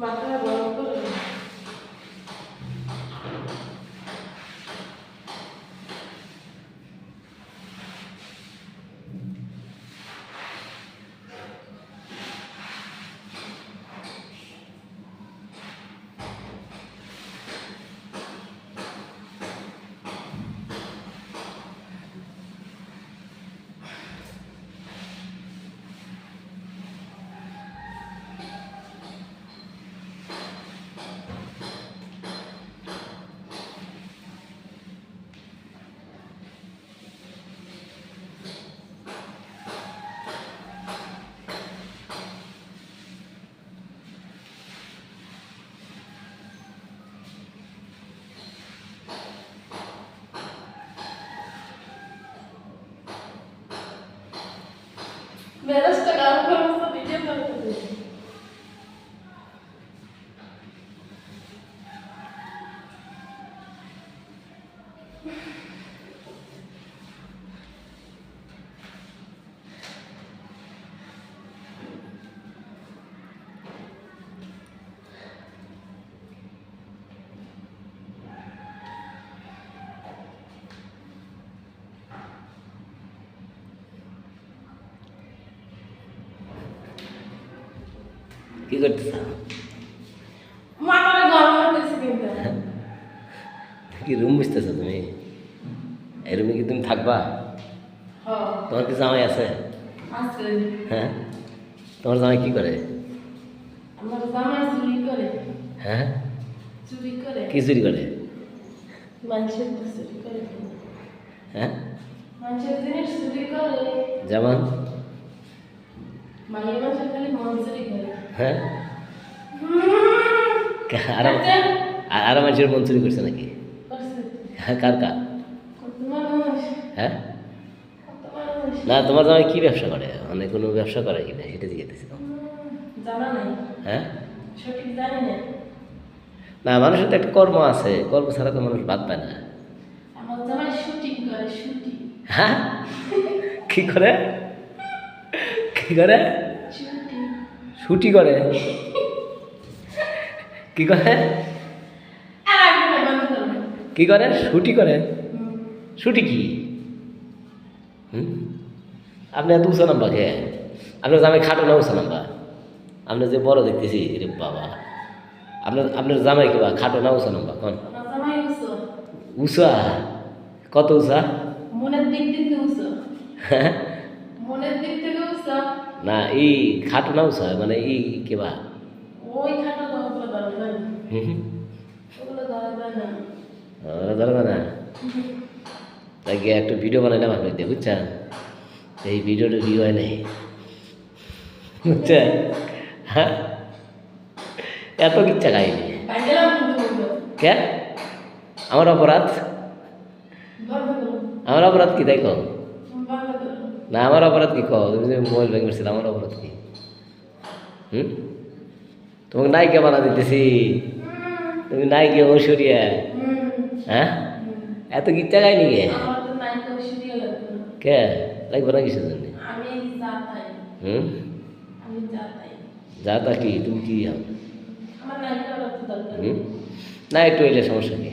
মাথা গরম করে মেজাজটা গরম করে মতো ভিডিও কি করতেছ কি রুম বুঝতেছ তুমি? এই রুমে কি তুমি থাকবা? তোমার কি জামাই আছে? হ্যাঁ? তোমার জামাই কি করে? হ্যাঁ? কি চুরি করে? হ্যাঁ? চুরি করে। যেমন মায়ের মানুষের খালি মন চুরি করে হ্যাঁ? আর আর মানুষের মন চুরি করছে নাকি? হ্যাঁ কার কার? হ্যাঁ? না তোমার জামাই কি ব্যবসা করে? মানে কোনো ব্যবসা করে কি না? সেটা জিজ্ঞেস হ্যাঁ? না মানুষের তো একটা কর্ম আছে। কর্ম ছাড়া তো মানুষ বাদ পায় না। হ্যাঁ? কি করে? কি করে? ছুটি করে। কি করে? কি করে? ছুটি করে। ছুটি কি? আপনি এত উঁচা নাম্বা কে? আপনার জামাই খাটো না উঁচা নাম্বা আপনার যে বড় দেখতেছি রে বাবা। আপনার আপনার জামাই কি বা খাটো না উঁচা নাম্বা কোন? উঁচা? কত উষা মনের দিক থেকে উঁচু। হ্যাঁ? মনের দিক থেকে উঁচু না এই খাটো না উঁচা মানে এই কেবা ওই খাটা তো ওগুলো ধরা যায় না। ওগুলো ধরা যায় না। তাই একটা ভিডিও বানাইলাম আপনি দিয়ে বুঝছেন এই ভিডিওটা ভিউ হয় নাই। বুঝছেন? হ্যাঁ? এত কিচ্ছা খাইনি কে? আমার অপরাধ? আমার অপরাধ কি করো না, আমার অপরাধ কি? কো তুমি মোবাইল ব্যাগ করছিল আমার অপরাধ কি? হুম? তোমাকে নায়িকা বানা দিতেছি। তুমি নায়িকা ঐশ্বরিয়া। হুম হ্যাঁ? এত কিচ্ছা খাইনি কে আমার তো নায়িকা ঐশ্বরিয়া লাগবে না কে? লাগবে না কিসের জন্য? হুম? যা তা কি, তুমি কি হুম? না একটু এলে সমস্যা কি?